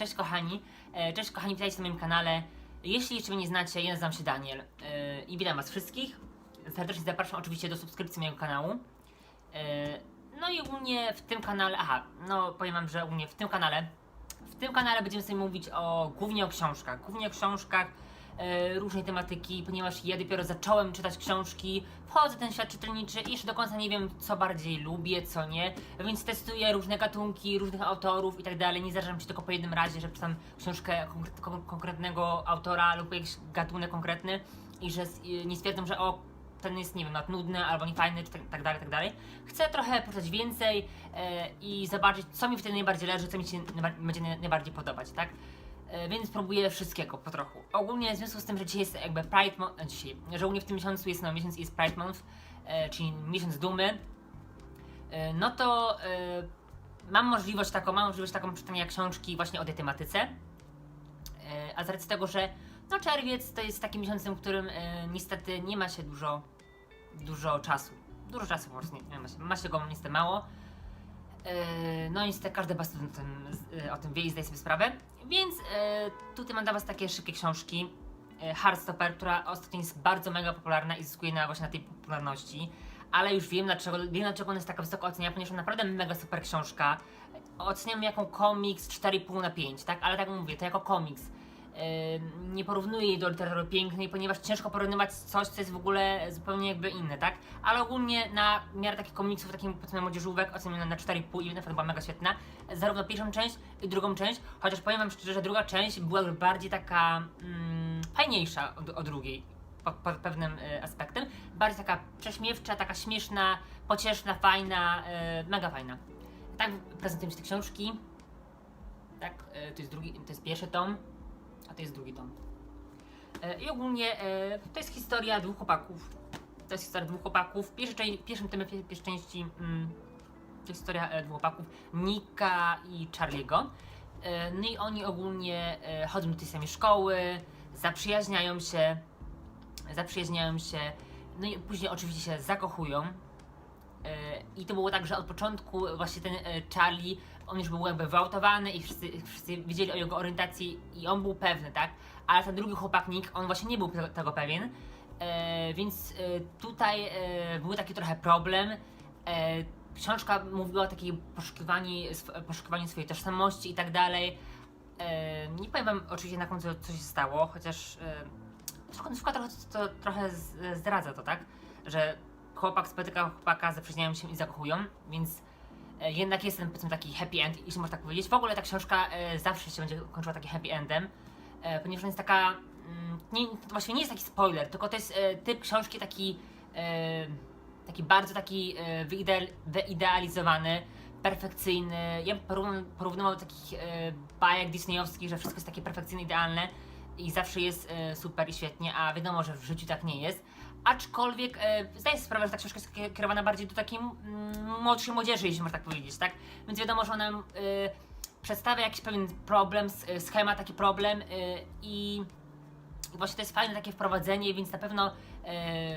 Cześć kochani, E, cześć kochani, witajcie na moim kanale. Jeśli jeszcze mnie nie znacie, ja nazywam się Daniel E, i witam was wszystkich. Serdecznie zapraszam oczywiście do subskrypcji mojego kanału. E, No i ogólnie w tym kanale, aha, no powiem wam, że ogólnie w tym kanale, w tym kanale będziemy sobie mówić o, głównie o książkach, głównie o książkach różnej tematyki, ponieważ ja dopiero zacząłem czytać książki, wchodzę w ten świat czytelniczy i jeszcze do końca nie wiem, co bardziej lubię, co nie, więc testuję różne gatunki, różnych autorów i tak dalej, nie zdarzam się tylko po jednym razie, że czytam książkę konkre- kon- konkretnego autora lub jakiś gatunek konkretny i że i nie stwierdzam, że o, ten jest, nie wiem, nudny albo niefajny, czy tak, tak dalej, tak dalej. Chcę trochę poczytać więcej e, i zobaczyć, co mi wtedy najbardziej leży, co mi się najba- będzie naj- najbardziej podobać, tak? E, więc próbuję wszystkiego po trochu. Ogólnie w związku z tym, że dzisiaj jest jakby Pride Month, dzisiaj, że ogólnie w tym miesiącu jest no miesiąc jest Pride Month, e, czyli miesiąc dumy, e, no to e, mam możliwość taką, mam możliwość taką czytania książki właśnie o tej tematyce. E, a z racji tego, że no czerwiec to jest takim miesiącem, w którym e, niestety nie ma się dużo, dużo czasu. Dużo czasu po prostu nie, nie ma się. Ma się go niestety mało. E, No niestety każdy was o tym, e, o tym wie i zdaje sobie sprawę. Więc e, tutaj mam dla was takie szybkie książki. Heartstopper, która ostatnio jest bardzo mega popularna i zyskuje na, właśnie na tej popularności. Ale już wiem dlaczego, wiem dlaczego ona jest taka wysoko oceniana, ponieważ naprawdę mega super książka. Oceniam jako komiks 4,5 na 5, tak? Ale tak mówię, to jako komiks. Yy, nie porównuję jej do literatury pięknej, ponieważ ciężko porównywać coś, co jest w ogóle zupełnie jakby inne, tak? Ale ogólnie na miarę takich komiksów, takich powiedzmy młodzieżówek, oceniam na 4,5 i na była mega świetna. Zarówno pierwszą część i drugą część, chociaż powiem wam szczerze, że druga część była bardziej taka mm, fajniejsza od, od drugiej. Pod, pod pewnym y, aspektem. Bardziej taka prześmiewcza, taka śmieszna, pocieszna, fajna, y, mega fajna. Tak prezentują się te książki. Tak, y, to jest drugi, to jest pierwszy tom, a to jest drugi tom. E, I ogólnie e, to jest historia dwóch chłopaków. To jest historia dwóch chłopaków. W pierwszej, pierwszym tomie pie- pierwszej części mm, to jest historia e, dwóch chłopaków, Nika i Charlie'ego. No i oni ogólnie chodzą do tej samej szkoły, zaprzyjaźniają się, zaprzyjaźniają się, no i później oczywiście się zakochują. I to było tak, że od początku właśnie ten Charlie, on już był jakby wyautowany i wszyscy, wszyscy wiedzieli o jego orientacji i on był pewny, tak? Ale ten drugi chłopak Nick, on właśnie nie był tego, pewien. E, więc e, tutaj e, był taki trochę problem. E, książka mówiła o takiej poszukiwaniu, poszukiwaniu swojej tożsamości i tak dalej. E, nie powiem wam oczywiście na końcu co się stało, chociaż e, końcówka trochę, to, trochę zdradza to, tak? Że chłopak spotyka chłopaka, zaprzyjaźniają się i zakochują, więc jednak jest ten powiedzmy taki happy end, jeśli można tak powiedzieć. W ogóle ta książka e, zawsze się będzie kończyła takim happy endem, e, ponieważ ona jest taka, mm, nie, to właściwie nie jest taki spoiler, tylko to jest e, typ książki taki, e, taki bardzo taki e, wyideal, wyidealizowany, perfekcyjny. Ja bym porównał, porównywał do takich e, bajek disneyowskich, że wszystko jest takie perfekcyjne, idealne i zawsze jest e, super i świetnie, a wiadomo, że w życiu tak nie jest. Aczkolwiek e, zdaję sobie sprawę, że ta książka jest kie- kierowana bardziej do takiej mm, młodszej młodzieży, jeśli można tak powiedzieć, tak? Więc wiadomo, że ona e, przedstawia jakiś pewien problem, schemat, taki problem i właśnie to jest fajne takie wprowadzenie, więc na pewno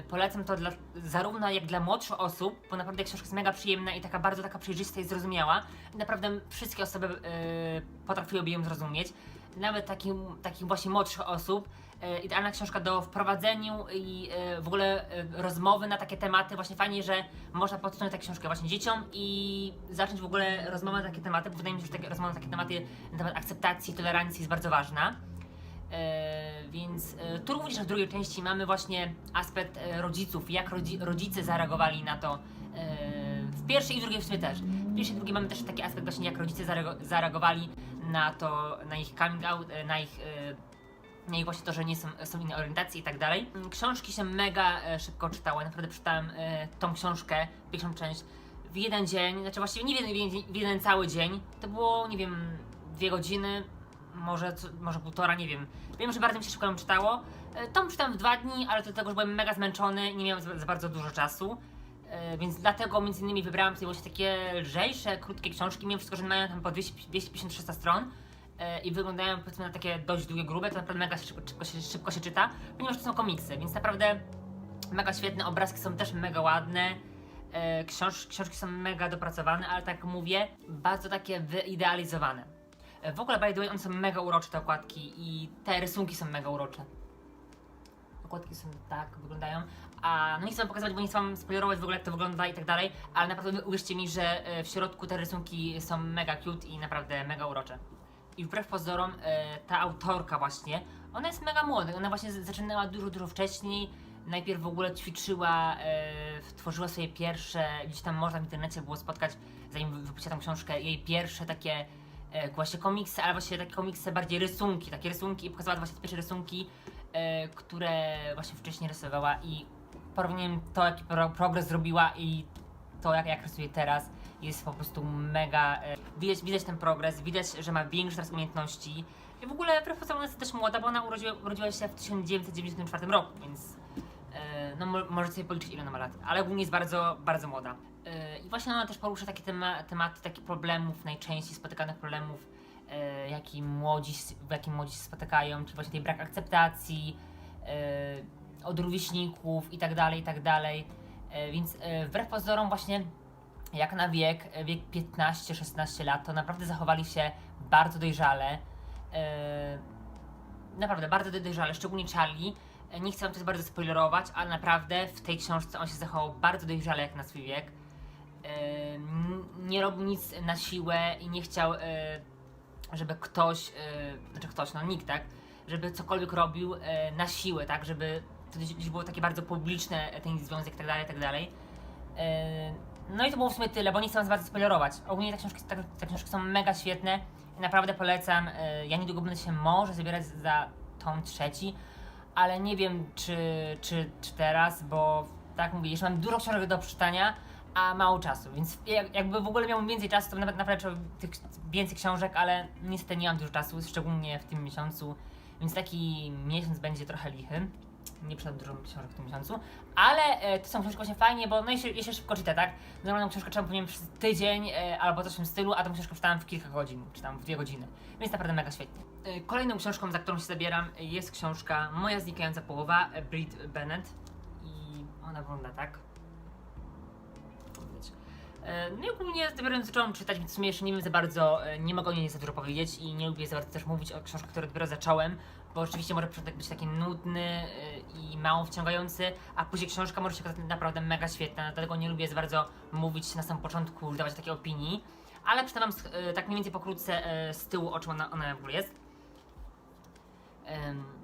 polecam to dla, zarówno jak dla młodszych osób, bo naprawdę książka jest mega przyjemna i taka bardzo taka przejrzysta i zrozumiała. Naprawdę wszystkie osoby e, potrafiłyby ją zrozumieć. Nawet takim, takich właśnie młodszych osób. E, idealna książka do wprowadzeniu i e, w ogóle e, rozmowy na takie tematy. Właśnie fajnie, że można podsunąć tę książkę właśnie dzieciom i zacząć w ogóle rozmowę na takie tematy, bo wydaje mi się, że takie, rozmowa na takie tematy na temat akceptacji, tolerancji jest bardzo ważna. Więc tu również w drugiej części mamy właśnie aspekt rodziców, jak rodzi, rodzice zareagowali na to. W pierwszej i drugiej w sumie też. W pierwszej i drugiej mamy też taki aspekt właśnie, jak rodzice zareagowali na to, na ich coming out, e, na ich, e, na ich właśnie to, że nie są, są inne orientacje i tak dalej. Książki się mega e, szybko czytały, naprawdę przeczytałem tą książkę, pierwszą część w jeden dzień, znaczy właściwie nie w jeden, w jeden, cały dzień, to było, nie wiem, dwie godziny, może, może półtora, nie wiem. Wiem, że bardzo mi się szybko ją czytało. E, Tom czytałem w dwa dni, ale to dlatego, że byłem mega zmęczony, nie miałem za, za bardzo dużo czasu. E, Więc dlatego między innymi wybrałem sobie właśnie takie lżejsze, krótkie książki, mimo wszystko, że mają tam po 250-300 stron e, i wyglądają powiedzmy na takie dość długie, grube, to naprawdę mega szybko, szybko, się, szybko się czyta, ponieważ to są komiksy, więc naprawdę mega świetne, obrazki są też mega ładne. E, Książ, książki są mega dopracowane, ale tak mówię, bardzo takie wyidealizowane. W ogóle, by the way, one są mega urocze, te okładki i te rysunki są mega urocze. Okładki są tak, wyglądają. A no nie chcę wam pokazywać, bo nie chcę wam spoilerować w ogóle jak to wygląda i tak dalej, ale naprawdę uwierzcie mi, że e, w środku te rysunki są mega cute i naprawdę mega urocze. I wbrew pozorom, e, ta autorka właśnie, ona jest mega młoda, ona właśnie zaczynała dużo, dużo wcześniej. Najpierw w ogóle ćwiczyła, e, tworzyła swoje pierwsze, gdzieś tam można w internecie było spotkać, zanim wypuściła tą książkę, jej pierwsze takie e, właśnie komiksy, ale właśnie takie komiksy bardziej rysunki, takie rysunki i pokazała właśnie te pierwsze rysunki, które właśnie wcześniej rysowała i porównaniem to, jaki pro, progres zrobiła i to, jak, jak rysuje teraz, jest po prostu mega. E, widać, widać ten progres, widać, że ma większe teraz umiejętności. I w ogóle ona jest też młoda, bo ona urodziła, urodziła się w 1994 roku, więc e, no mo, możecie sobie policzyć ile ona ma lat, ale ogólnie jest bardzo, bardzo młoda. E, I właśnie ona też porusza takie tema, tematy takich problemów, najczęściej spotykanych problemów, e, jaki młodzi, w jakim młodzi się spotykają, czyli właśnie tej brak akceptacji, e, od rówieśników i tak dalej, i tak dalej. E, więc e, wbrew pozorom właśnie jak na wiek, e, wiek 15-16 lat, to naprawdę zachowali się bardzo dojrzale. E, naprawdę bardzo dojrzale, szczególnie Charlie. E, Nie chcę wam też bardzo spoilerować, ale naprawdę w tej książce on się zachował bardzo dojrzale jak na swój wiek. E, nie robił nic na siłę i nie chciał, e, żeby ktoś, e, znaczy ktoś, no nikt, tak, żeby cokolwiek robił e, na siłę, tak, żeby to gdzieś było takie bardzo publiczne, e, ten związek tak dalej, tak dalej. No i to było w sumie tyle, bo nie chcę was bardzo spoilerować. Ogólnie te książki, te, te książki są mega świetne naprawdę polecam. E, Ja niedługo będę się może zabierać za tom trzeci, ale nie wiem czy, czy, czy teraz, bo tak mówię, jeszcze mam dużo książek do przeczytania, a mało czasu, więc jak- jakby w ogóle miałbym więcej czasu, to nawet naprawdę tych więcej książek, ale niestety nie mam dużo czasu, szczególnie w tym miesiącu, więc taki miesiąc będzie trochę lichy. Nie przeczytam dużo książek w tym miesiącu, ale e, to są książki właśnie fajnie, bo no i się, i się szybko czyta, tak? Normalną książkę czytam powiem przez tydzień e, albo coś w tym stylu, a tą książkę czytałam w kilka godzin, czy tam w dwie godziny, więc naprawdę mega świetnie. E, kolejną książką, za którą się zabieram jest książka Moja znikająca połowa, e, Brit Bennett i ona wygląda tak. E, No i ogólnie dopiero zacząłem czytać, więc w sumie jeszcze nie wiem za bardzo, e, nie mogę o niej za dużo powiedzieć i nie lubię za bardzo też mówić o książkach, które dopiero zacząłem, bo oczywiście może początek być taki nudny e, i mało wciągający, a później książka może się okazać naprawdę mega świetna, dlatego nie lubię za bardzo mówić na samym początku, dawać takiej opinii, ale przeczytam tak mniej więcej pokrótce z tyłu, o czym ona, ona w ogóle jest. Em,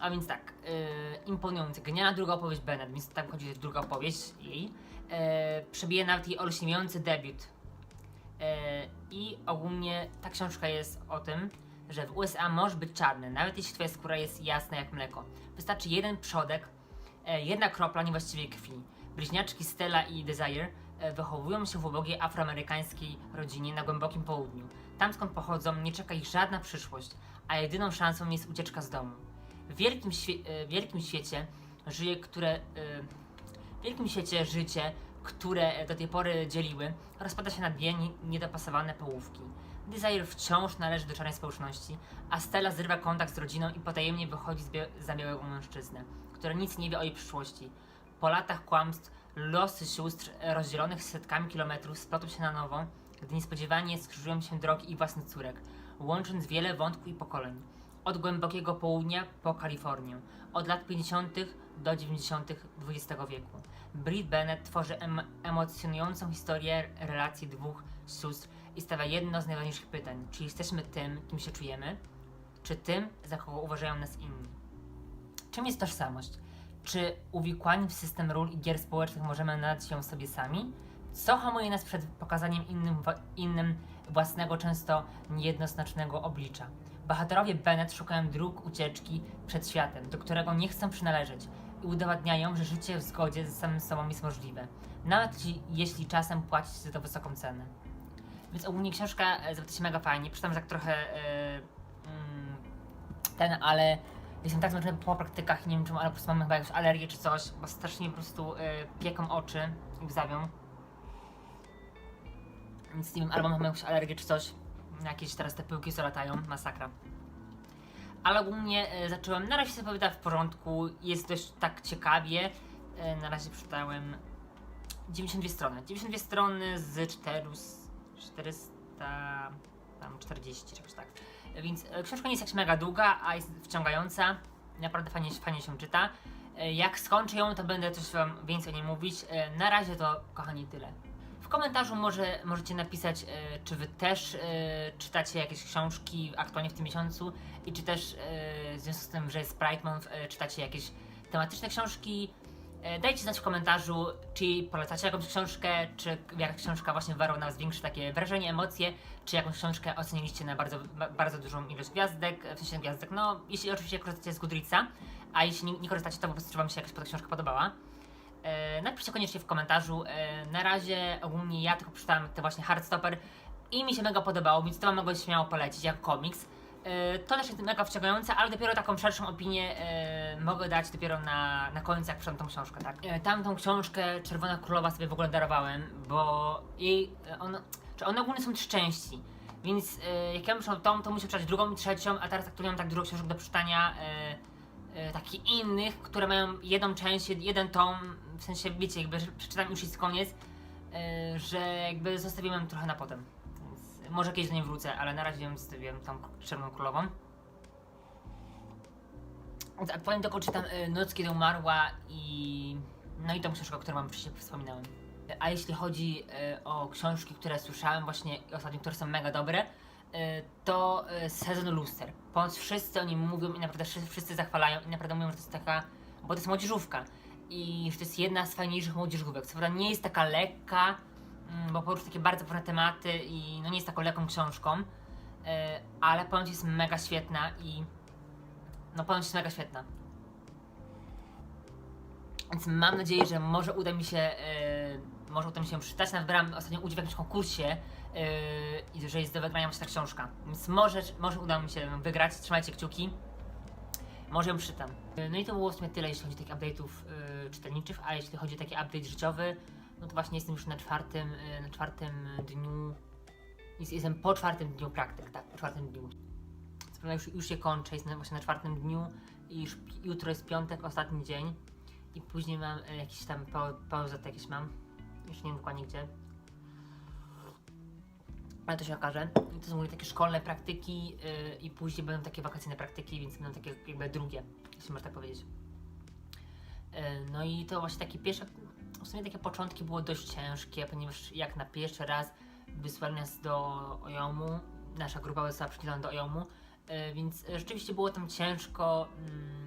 a więc tak, e, imponujący, genialna druga opowieść Bennett, więc tam chodzi, druga opowieść jej. E, przebije nawet jej olśniewający debiut. E, I ogólnie ta książka jest o tym, że w USA możesz być czarny, nawet jeśli twoja skóra jest jasna jak mleko. Wystarczy jeden przodek, e, jedna kropla niewłaściwej krwi. Bliźniaczki Stella i Desire e, wychowują się w ubogiej afroamerykańskiej rodzinie na głębokim południu. Tam skąd pochodzą nie czeka ich żadna przyszłość, a jedyną szansą jest ucieczka z domu. W wielkim, świe- e, wielkim świecie żyje, które... e, W wielkim świecie życie, które do tej pory dzieliły, rozpada się na dwie nie- niedopasowane połówki. Desire wciąż należy do czarnej społeczności, a Stella zrywa kontakt z rodziną i potajemnie wychodzi z bia- za białego mężczyznę, który nic nie wie o jej przyszłości. Po latach kłamstw losy sióstr rozdzielonych setkami kilometrów splotą się na nowo, gdy niespodziewanie skrzyżują się drogi ich własnych córek, łącząc wiele wątków i pokoleń. Od głębokiego południa po Kalifornię, od lat 50. do 90. XX wieku. Brit Bennett tworzy em- emocjonującą historię relacji dwóch sióstr i stawia jedno z najważniejszych pytań: czy jesteśmy tym, kim się czujemy, czy tym, za kogo uważają nas inni? Czym jest tożsamość? Czy uwikłani w system ról i gier społecznych możemy nadać ją sobie sami? Co hamuje nas przed pokazaniem innym, innym własnego, często niejednoznacznego oblicza? Bohaterowie Bennett szukają dróg ucieczki przed światem, do którego nie chcą przynależeć i udowadniają, że życie w zgodzie z samym sobą jest możliwe, nawet jeśli, czasem płaci się za to wysoką cenę. Więc ogólnie książka e, zawiera się mega fajnie. Przeczytam, tak trochę mm, ten, ale jestem tak zmęczony po praktykach nie wiem czemu, ale po prostu mam chyba jakąś alergię czy coś, bo strasznie po prostu e, pieką oczy i łzawią. Więc nie wiem, albo mam jakąś alergię czy coś. Jakieś teraz te pyłki co masakra. Ale ogólnie e, zacząłem, na razie się zapowiada w porządku, jest dość tak ciekawie. E, na razie przeczytałem 92 strony. 92 strony z 4, 400 tam 40 czy jakoś tak. Więc e, książka nie jest jakaś mega długa, a jest wciągająca. Naprawdę fajnie, fajnie się czyta. E, Jak skończę ją, to będę coś wam więcej o niej mówić. E, Na razie to, kochani, tyle. W komentarzu może, możecie napisać, e, czy wy też e, czytacie jakieś książki aktualnie w tym miesiącu i czy też e, w związku z tym, że jest Pride Month, czytacie jakieś tematyczne książki. Dajcie znać w komentarzu, czy polecacie jakąś książkę, czy jaka książka właśnie wywarła na was większe takie wrażenie, emocje, czy jakąś książkę oceniliście na bardzo, ba- bardzo dużą ilość gwiazdek, w sensie gwiazdek, no jeśli oczywiście korzystacie z Goodreadsa, a jeśli nie, nie korzystacie, to po prostu czy wam się jakaś książka podobała. E, napiszcie koniecznie w komentarzu. E, na razie ogólnie ja tylko przeczytałem te właśnie Hardstopper i mi się mega podobało, więc to wam mogę śmiało polecić jako komiks. E, to też jest mega wciągające, ale dopiero taką szerszą opinię mogę dać dopiero na, na końcu, jak przeczytam tą książkę, tak? Tamtą książkę Czerwona Królowa sobie w ogóle darowałem, bo jej, ona, czy one ogólnie są trzy części, więc jak ja przeczytał tą, to muszę przeczytać drugą i trzecią, a teraz aktualnie mam tak dużo książek do przeczytania, takich innych, które mają jedną część, jed- jeden tom, w sensie wiecie, jakby przeczytam już jest koniec, e, że jakby zostawiłem trochę na potem. Może kiedyś do niej wrócę, ale na razie ją zostawiłem tą Czerwoną Królową. Aktualnie tylko czytam e, Noc, kiedy umarła i... No i tą książkę, o której wam wcześniej wspominałem. A jeśli chodzi e, o książki, które słyszałem właśnie ostatnio, które są mega dobre, e, to e, Sezon Luster. Ponoć wszyscy o nim mówią i naprawdę wszyscy, zachwalają i naprawdę mówią, że to jest taka, bo to jest młodzieżówka i że to jest jedna z fajniejszych młodzieżówek. Co prawda nie jest taka lekka, mm, bo porusza takie bardzo poważne tematy i no nie jest taką lekką książką, e, ale ponoć jest mega świetna i no ponoć jest mega świetna. Więc mam nadzieję, że może uda mi się, może mi się przeczytać. Nawet ostatnio udział w jakimś konkursie e, i że jest do wygrania właśnie ta książka. Więc może, może uda mi się ją wygrać. Trzymajcie kciuki. Może ją przeczytam. E, No i to było w sumie tyle, jeśli chodzi o takich update'ów e, czytelniczych, a jeśli chodzi o taki update życiowy, no to właśnie jestem już na czwartym, na czwartym dniu, jest- jestem po czwartym dniu praktyk, tak, po czwartym dniu. Co prawda już, już je kończę, jestem właśnie na czwartym dniu i już jutro jest piątek, ostatni dzień i później mam jakiś tam pau- pauzę jakieś mam, już nie wiem dokładnie gdzie. Ale to się okaże. I to są moje takie szkolne praktyki yy, i później będą takie wakacyjne praktyki, więc będą takie jakby drugie, jeśli można tak powiedzieć. Yy, no i to właśnie takie pierwsze, w sumie takie początki było dość ciężkie, ponieważ jak na pierwszy raz wysłali nas do Ojomu, nasza grupa została przydzielona do Ojomu, yy, więc yy, rzeczywiście było tam ciężko. mm,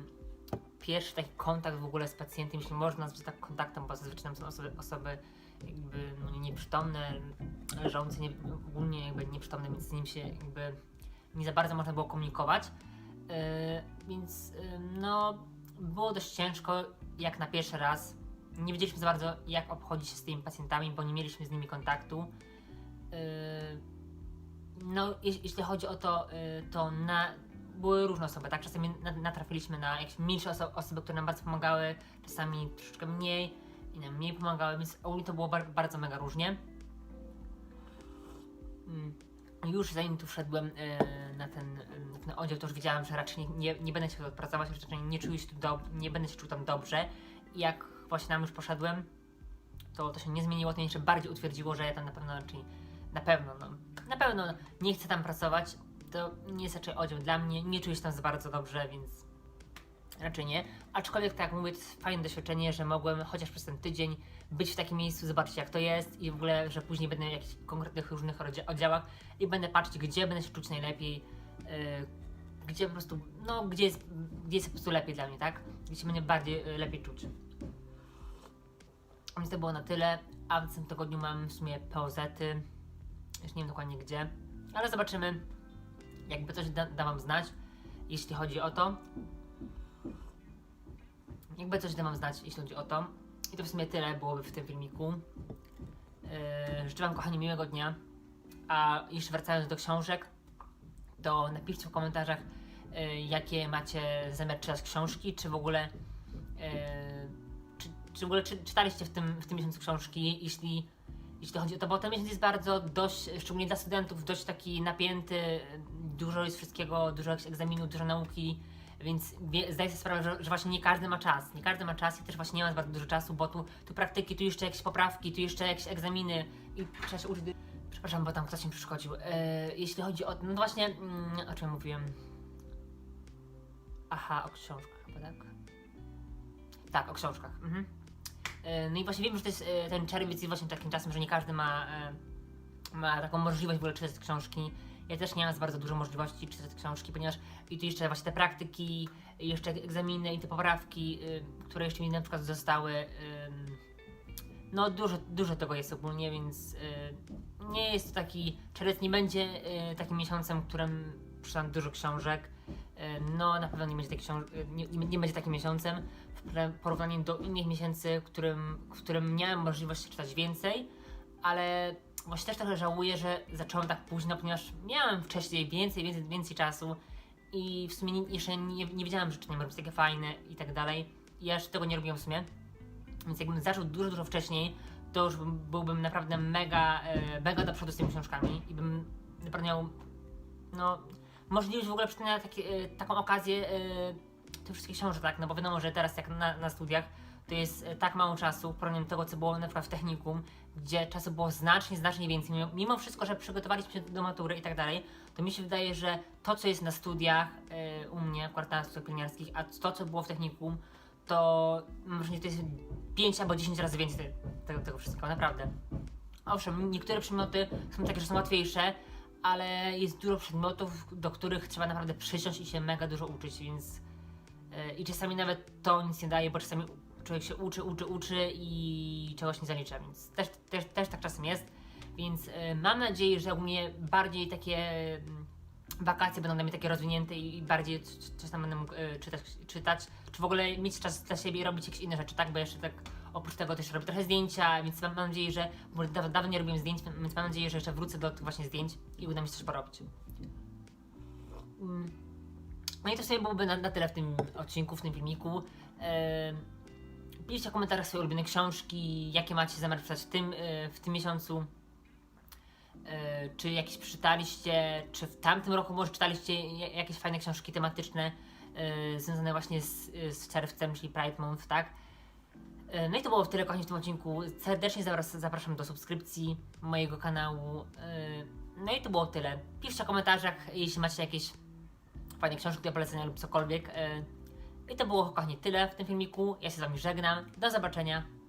pierwszy taki kontakt w ogóle z pacjentem, jeśli można nazwać tak kontaktem, bo zazwyczaj tam są osoby, osoby jakby no, leżące nie, ogólnie jakby nieprzytomne, więc z nim się jakby nie za bardzo można było komunikować. Yy, więc yy, no było dość ciężko jak na pierwszy raz. Nie wiedzieliśmy za bardzo jak obchodzić się z tymi pacjentami, bo nie mieliśmy z nimi kontaktu. Yy, no, jeśli, chodzi o to, to na, były różne osoby, tak? Czasami na- natrafiliśmy na jakieś mniejsze oso- osoby, które nam bardzo pomagały, czasami troszeczkę mniej i nam mniej pomagały, więc ogólnie to było bar- bardzo mega różnie. Mm. Już zanim tu wszedłem e, na, ten, e, na ten oddział, to już wiedziałem, że raczej nie, nie, będę się tu pracować, że raczej nie czuję się tu nie będę się czuł tam dobrze. I jak właśnie tam już poszedłem, to to się nie zmieniło, to jeszcze bardziej utwierdziło, że ja tam na pewno raczej, na pewno, no, na pewno nie chcę tam pracować. To nie jest raczej oddział dla mnie, nie czuję się tam za bardzo dobrze, więc raczej nie. Aczkolwiek, tak jak mówię, to jest fajne doświadczenie, że mogłem chociaż przez ten tydzień być w takim miejscu, zobaczyć jak to jest i w ogóle, że później będę w jakichś konkretnych różnych oddzia- oddziałach i będę patrzeć, gdzie będę się czuć najlepiej, yy, gdzie po prostu, no, gdzie jest, gdzie jest po prostu lepiej dla mnie, tak? Gdzie się będę bardziej yy, lepiej czuć. Więc to było na tyle, a w tym tygodniu mam w sumie POZ-y, już nie wiem dokładnie gdzie, ale zobaczymy, jakby coś da, da wam znać, jeśli chodzi o to. Jakby coś da wam znać, jeśli chodzi o to. I to w sumie tyle byłoby w tym filmiku. Yy, życzę wam kochani miłego dnia. A jeszcze wracając do książek, to napiszcie w komentarzach, yy, jakie macie zamiar czytać książki, czy w ogóle yy, czy, czy w ogóle czy, czytaliście w tym, w tym miesiącu książki, jeśli, jeśli chodzi o to, bo ten miesiąc jest bardzo dość, szczególnie dla studentów, dość taki napięty, dużo jest wszystkiego, dużo egzaminów, dużo nauki, więc zdaję sobie sprawę, że, że właśnie nie każdy ma czas. Nie każdy ma czas i też właśnie nie ma bardzo dużo czasu, bo tu, tu praktyki, tu jeszcze jakieś poprawki, tu jeszcze jakieś egzaminy i trzeba się uczyć. Przepraszam, bo tam ktoś mi przeszkodził. E, jeśli chodzi o. No właśnie, mm, o czym mówiłem? Aha, o książkach chyba, tak? Tak, o książkach. Mhm. E, no i właśnie wiem, że jest e, ten czerwiec jest właśnie takim czasem, że nie każdy ma, e, ma taką możliwość w ogóle czytać książki. Ja też nie mam za bardzo dużo możliwości czytać książki, ponieważ i tu jeszcze właśnie te praktyki, jeszcze egzaminy i te poprawki, y, które jeszcze mi na przykład zostały. ym, no dużo, dużo tego jest ogólnie, więc y, nie jest to taki, czerwiec nie będzie y, takim miesiącem, w którym przeczytam dużo książek. Y, no na pewno nie będzie, taki y, nie, nie będzie takim miesiącem w porównaniu do innych miesięcy, w którym, w którym miałem możliwość czytać więcej, ale właśnie też trochę żałuję, że zacząłem tak późno, ponieważ miałem wcześniej więcej, więcej, więcej czasu i w sumie jeszcze nie, nie wiedziałem, że czytanie może być takie fajne i tak dalej. Ja jeszcze tego nie robiłem w sumie. Więc jakbym zaczął dużo, dużo wcześniej, to już bym, byłbym naprawdę mega, e, mega do przodu z tymi książkami i bym naprawdę miał, no, możliwość w ogóle czytania takie, e, taką okazję e, tych wszystkich książek, tak? No bo wiadomo, że teraz jak na, na studiach, to jest e, tak mało czasu w porównaniu do tego, co było na przykład w technikum, gdzie czasu było znacznie, znacznie więcej. Mimo, wszystko, że przygotowaliśmy się do matury i tak dalej, to mi się wydaje, że to, co jest na studiach e, u mnie, akurat na studiach pielęgniarskich, a to, co było w technikum, to może nie to jest 5 albo 10 razy więcej te- tego, tego wszystkiego, naprawdę. Owszem, niektóre przedmioty są takie, że są łatwiejsze, ale jest dużo przedmiotów, do których trzeba naprawdę przysiąść i się mega dużo uczyć, więc e, i czasami nawet to nic nie daje, bo czasami człowiek się uczy, uczy, uczy i czegoś nie zalicza, więc też, też, też tak czasem jest. Więc e, mam nadzieję, że mnie bardziej takie mm, wakacje będą dla mnie takie rozwinięte i bardziej coś tam będę mógł e, czytać, czytać, czy w ogóle mieć czas dla siebie i robić jakieś inne rzeczy, tak? Bo jeszcze tak oprócz tego też robię trochę zdjęcia, więc mam, mam nadzieję, że bo dawno, nie robiłem zdjęć, więc mam nadzieję, że jeszcze wrócę do tych właśnie zdjęć i uda mi się coś porobić. Mm. No i to sobie byłoby na, na tyle w tym odcinku, w tym filmiku. Ehm, Piszcie w komentarzach swoje ulubione książki, jakie macie zamiar przeczytać w tym, e, w tym miesiącu. E, Czy jakieś przeczytaliście, czy w tamtym roku może czytaliście ja- jakieś fajne książki tematyczne e, związane właśnie z, z czerwcem, czyli Pride Month, tak? No i to było w tyle, kochani, w tym odcinku. Serdecznie zapras- zapraszam do subskrypcji mojego kanału. No i to było tyle. Piszcie w komentarzach, jeśli macie jakieś fajne książki do polecenia lub cokolwiek. I to było, kochani, tyle w tym filmiku. Ja się z wami żegnam. Do zobaczenia.